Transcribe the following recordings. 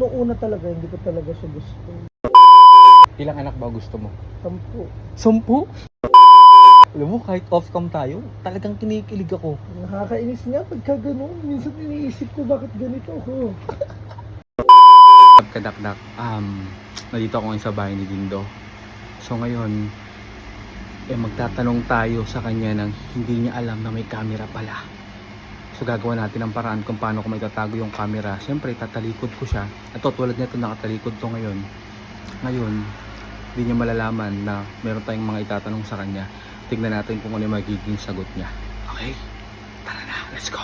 Noong una talaga, hindi ko talaga siya gusto. Ilang anak ba gusto mo? Sampu. Sampu? Alam mo, kahit off-cam tayo, talagang kinikilig ako. Nakakainis nga pagka ganun. Minsan iniisip ko bakit ganito ako. Kadakdak, um, nandito ako ngayon sa bahay ni Dindo. So ngayon, eh magtatanong tayo sa kanya ng hindi niya alam na may camera pala. So gagawa natin ang paraan kung paano ko may yung camera. Siyempre, tatalikod ko siya. Ito, tulad nito, nakatalikod to ngayon. Ngayon, hindi niya malalaman na meron tayong mga itatanong sa kanya. Tignan natin kung ano yung magiging sagot niya. Okay? Tara na, let's go!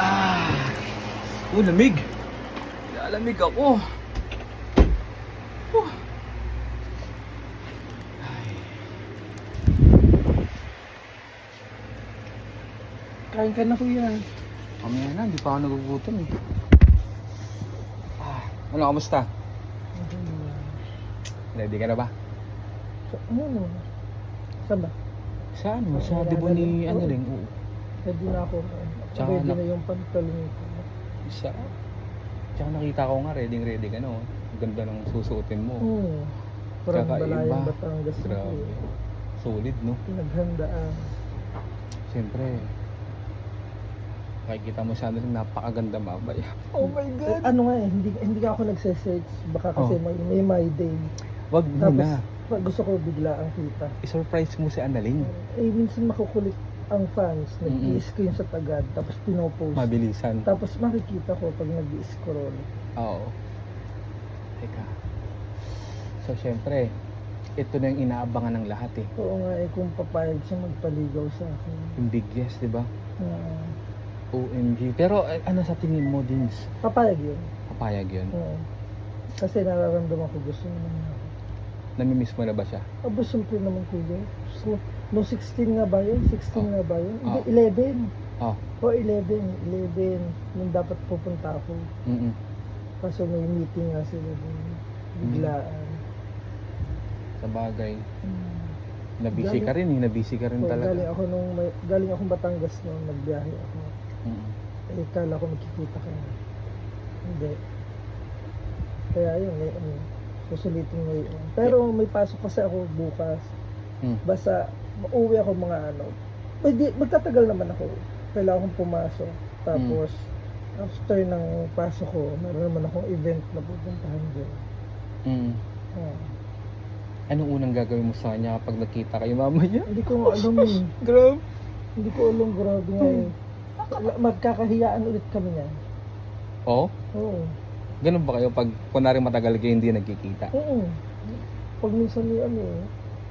Ah! Oh, lamig! Lalamig ako. Kain ka na kuya. Mamaya na, hindi pa ako nagugutom eh. Ah, ano, kamusta? Ready ka na ba? So, ano? Saan ba? Sa ano? Sa debo ni ano rin? Oo. Ready na ako. Tsaka Ready na- na yung pantalon ko. Isa. Tsaka nakita ko nga, ready ready ka no. Ganda ng susuotin mo. Oo. Parang Kakaiba. balayang Batangas. na Grabe. Solid no. Pinaghandaan. Siyempre, makikita mo sa ano rin, napakaganda mamaya. Oh my God! ano nga eh, hindi, hindi ako nagse-search. Baka kasi Oh. may, may my day. Wag Tapos, muna. pag gusto ko bigla ang kita. I-surprise mo si Annalyn. Eh, minsan makukulit ang fans. Nag-i-screen sa tagad, tapos pinopost. Mabilisan. Tapos makikita ko pag nag-scroll. Oo. Teka. So, syempre, ito na yung inaabangan ng lahat eh. Oo nga eh, kung papayag siya magpaligaw sa akin. Yung big yes, di ba? Ah, OMG. Pero eh, ano sa tingin mo, Dins? papayag yun. Papayag yun. Oo. Kasi nararamdaman ko gusto naman niya ako. Namimiss mo na ba siya? Aba, siyempre naman kuya. So, no 16 nga ba yun? 16 Oh. nga ba yun? Oh. Hindi, 11. Oh. O, 11. 11. Nung dapat pupunta ako. Mm Kaso may meeting nga sila dun. Biglaan. Sa bagay. Hmm. Nabisi ka rin eh. Nabisi ka rin So, galing talaga. ako nung, may, galing akong Batangas noon, nagbiyahe ako. Mm. Eh, kala ko magkikita ka na. Hindi. Kaya yun, may, ano, susulitin mo yun. Pero may pasok kasi ako bukas. Mm. Basta, mauwi ako mga ano. Pwede, magtatagal naman ako. Kailangan kong pumasok. Tapos, after ng pasok ko, meron naman akong event na pupuntahan doon. Mm. Ah. Anong unang gagawin mo sa kanya kapag nakita kayo mamaya? Hindi ko alam eh. Grabe. Hindi ko alam, grabe nga eh. Magkakahiyaan ulit kami niya. Oh? Oo. Ganun ba kayo pag kunwari matagal kayo hindi nagkikita? Oo. Pag minsan may ano eh,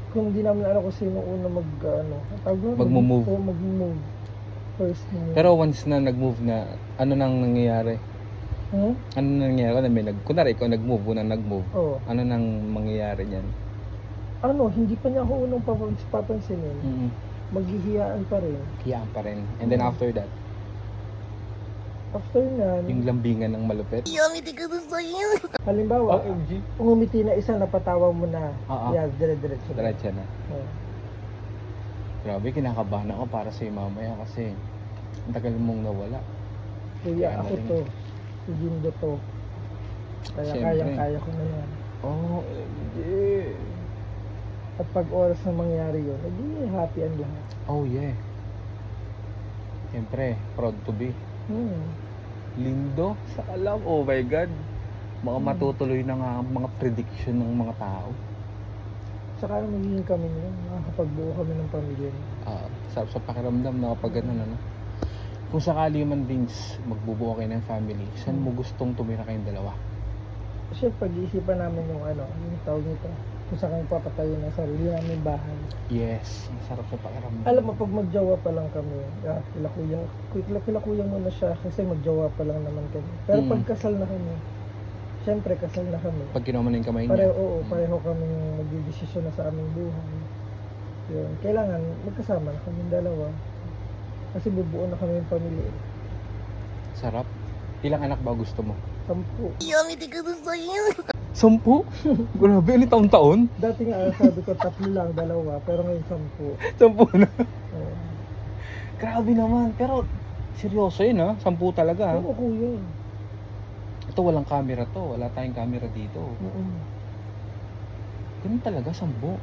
kung hindi namin alam kung sino una mag, ano, tawag na, Magmo-move. Oo, mag-move. First move. Pero once na nag-move na, ano nang nangyayari? hmm? Ano nang nangyayari? Ano, may nag, kunwari ikaw nag-move, unang nag-move. Oo. Ano nang mangyayari niyan? Ano, hindi pa niya ako unang papans papansinin. Mm Maghihiyaan pa rin. Kiyaan pa rin. And then Mm. after that, After nan, yung lambingan ng malupit. halimbawa, OMG. umumiti na isa, napatawa mo na. Oo. Yeah, dire-diretso. na. Diretso na. Oo. Grabe, kinakabahan ako para sa mamaya kasi ang tagal mong nawala. Kuya, Kaya ako na rin. to. Si Jindo to. Kaya Siyempre. kayang-kaya ko na yan. Oh, OMG. At pag oras na mangyari yun, edi happy ang lahat. Oh yeah. Siyempre, proud to be. Hmm. Lindo sa alam. Oh my God. Mga Mm. matutuloy na nga ang mga prediction ng mga tao. Saka magiging kami nun, nakakapagbuo kami ng pamilya. Ah, sarap sa pakiramdam na kapag ganun, ano. Kung sakali man Vince, magbubuo kayo ng family, saan mo gustong tumira kayong dalawa? Kasi pag-iisipan namin yung ano, yung tawag nito, kung saan kami papatayo ng sarili namin bahay. Yes, ang sarap sa pakiramdam. Alam mo, pag magjowa pa lang kami, ah, kila kuya, kila, kila kuya muna siya kasi magjowa pa lang naman kami. Pero Mm. pag kasal na kami, syempre kasal na kami. Pag kinuha mo na yung kamay Pareho, niya. oo, Mm. pareho kami magdidesisyon na sa aming buhay. Yun, kailangan magkasama na kami dalawa. Kasi bubuo na kami yung pamilya. Sarap. Ilang anak ba gusto mo? Sampu. Sampu? Grabe, ano taon-taon? Dati nga sabi ko tatlo lang, dalawa, pero ngayon sampu. Sampu na. Oo. Grabe naman. Pero, seryoso yun ha. Sampu talaga ha. Oo, kuya. Ito walang camera to. Wala tayong camera dito. Oo. Ganun talaga, sampu.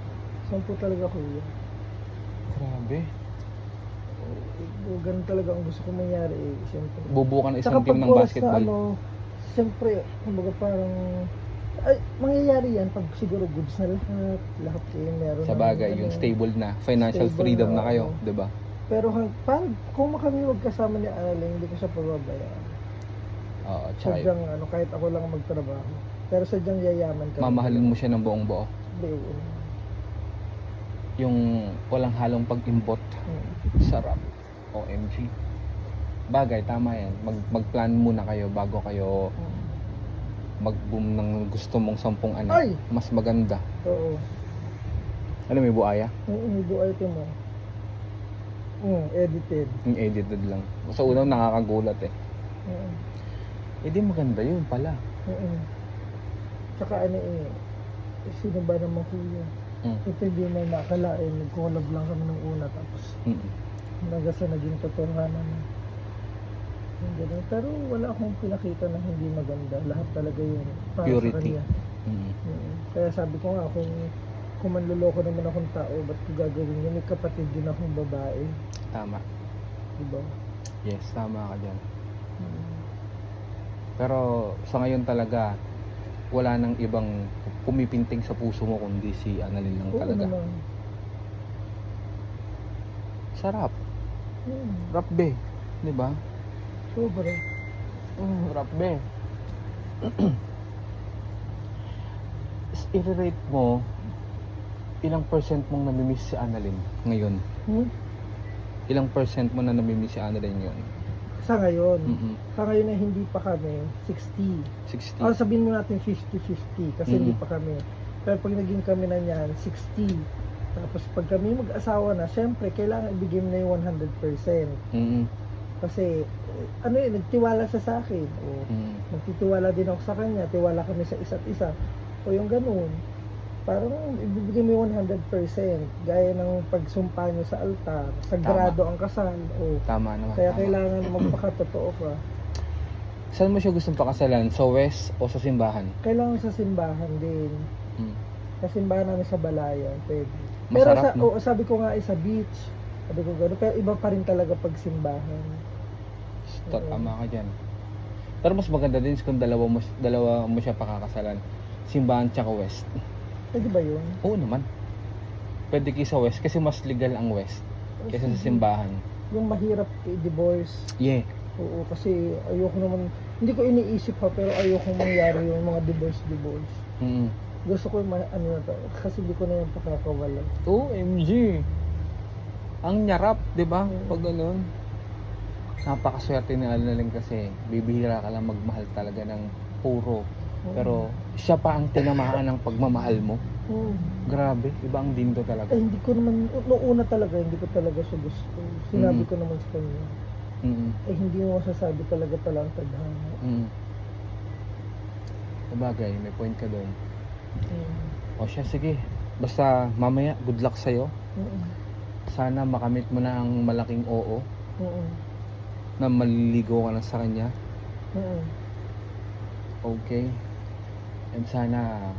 Sampu talaga kuya. Grabe. Oo, ganun talaga ang gusto ko mangyari eh. Siyempre. Bubuo ka ng Tsaka isang team pag ng oras basketball. Na, ano, siyempre, kumbaga parang, ay, mangyayari yan pag siguro goods na lahat, lahat kayo meron. Sa ng bagay, ano, yung stable na. Financial Stable freedom na, na kayo. oo. 'di ba? Pero hang, pag, kung kami magkasama ni Aling, hindi ko siya pababayaan. Oo, tsaka Sadyang, ano, kahit ako lang magtrabaho. Pero sadyang yayaman kami. mamahalin mo siya ng buong buo. Hindi. Yung walang halong pag-imbot. Hmm. Sarap. OMG. Bagay, tama yan. Mag, mag-plan muna kayo bago kayo Hmm. Mag-boom ng gusto mong sampung anak. Ay! Mas maganda. Oo. Ano, may buaya? Oo, may buhay ito mo. Hmm, edited. Yung edited lang. Sa unang nakakagulat eh. Oo. Eh di maganda yun pala. Oo. Tsaka ano eh, sino ba naman kuya? Mm. Ito hindi mo nakalain, nag-collab lang kami nung una tapos Mm. hanggang sa naging totohanan na. Yung ganun. Pero wala akong pinakita na hindi maganda. Lahat talaga yun. Para Purity. sa kanya. Mm. Mm. Kaya sabi ko nga, kung, kung manluloko naman akong tao, ba't ko gagawin yun? May kapatid din akong babae. Tama. Diba? Yes, tama ka dyan. Mm. Pero sa ngayon talaga, wala nang ibang pumipinting sa puso mo kundi si Annalyn lang Oo talaga. naman. Sarap. Mm. Rap be. Di ba? Sobra. Mm, rap be. I-rate mo, ilang percent mong namimiss si Annalyn ngayon? Hmm? Ilang percent mo na namimiss si Annalyn yun? Sa ngayon, Mm-mm. sa ngayon na hindi pa kami, 60. 60. Ah, sabihin mo natin 50-50 kasi hindi Mhm. pa kami. Pero pag naging kami na niyan, 60. Tapos pag kami mag-asawa na, syempre, kailangan ibigay mo na yung 100%. Mm-mm. Kasi, eh, ano yun, nagtiwala siya sa akin. O, Mm. nagtitiwala din ako sa kanya, tiwala kami sa isa't isa. O yung ganun. Parang ibibigay mo yung 100%. Gaya ng pagsumpa niyo sa altar, sagrado ang kasal. O, Tama naman. kaya tama. kailangan magpakatotoo ka. Saan mo siya gustong pakasalan? Sa west o sa simbahan? Kailangan sa simbahan din. Mm. Sa simbahan namin sa Balayan, pwede. Pero Masarap, sa, no? oo, sabi ko nga ay sa beach. Sabi ko gano'n. Pero iba pa rin talaga pag simbahan. Ta- Oo. Tama ka dyan. Pero mas maganda din kung dalawa mo, dalawa mo siya pakakasalan. Simbahan tsaka west. Pwede ba yun? Oo naman. Pwede kayo sa west kasi mas legal ang west kaysa sa simbahan. Yung mahirap i-divorce. Yeah. Oo, kasi ayoko naman, hindi ko iniisip ha, pero ayoko mangyari yung mga divorce-divorce. Mm. Gusto ko yung ma- ano na to, kasi hindi ko na yung pakakawala. OMG. Ang nyarap, 'di ba? Pag ganun. Napakaswerte ni Annalyn kasi bibihira ka lang magmahal talaga ng puro. Pero siya pa ang tinamaan ng pagmamahal mo. Oo. Grabe, iba ang dindo talaga. Eh, hindi ko naman, noong una talaga, hindi ko talaga siya gusto. Sinabi Mm. ko naman sa kanya, Mm. eh hindi mo masasabi talaga pala ang tadhana. Mm. Sabagay, may point ka doon. Mm. O siya, sige. Basta mamaya, good luck sa'yo. Mm. Sana makamit mo na ang malaking oo Mm. na maliligo ka na sa kanya. Mm. Okay. And sana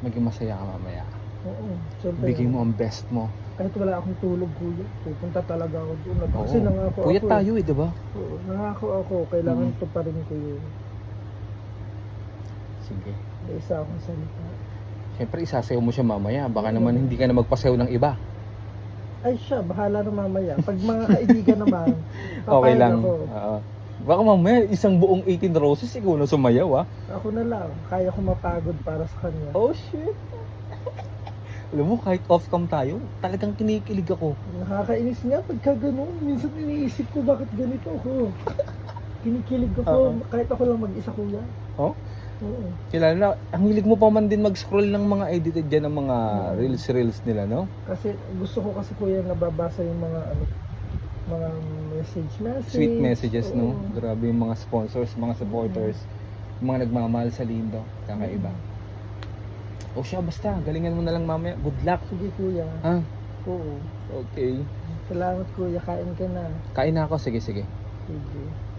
maging masaya ka mamaya. Oo. Siyempre, Bigay mo ang best mo. kahit wala akong tulog, kuya, pupunta talaga ako doon. Oo. Kasi nangako Kuya ako. tayo eh, di ba? Eh. Oo, nangako ako, kailangan Mm. ito pa rin ko yun. Sige. May isa akong salita. Siyempre, isasayaw mo siya mamaya. Baka Oo. naman hindi ka na magpasayaw ng iba. Ay siya, bahala na mamaya. Pag mga kaibigan naman, Okay lang. Ako. Oo. Baka mamaya, isang buong 18 roses, ikaw na sumayaw ah. ako na lang. Kaya ko mapagod para sa kanya. Oh shit. Alam mo, kahit off-cam tayo, talagang kinikilig ako. Nakakainis nga pagka ganun. Minsan iniisip ko bakit ganito ako. Kinikilig ako. Oo. Kahit ako lang mag-isa kuya. Oh? Oo. Kilala na, ang hilig mo pa man din mag-scroll ng mga edited dyan ng mga reels-reels nila, no? Kasi gusto ko kasi kuya nababasa yung mga ano mga message message. Sweet messages, no? Oo. Grabe yung mga sponsors, mga supporters, yung mga nagmamahal sa Lindo. Kakaiba. O siya, basta, galingan mo na lang mamaya. Good luck. Sige kuya. Ha? Oo. Okay. Salamat kuya, kain ka na. Kain na ako, sige sige. Sige.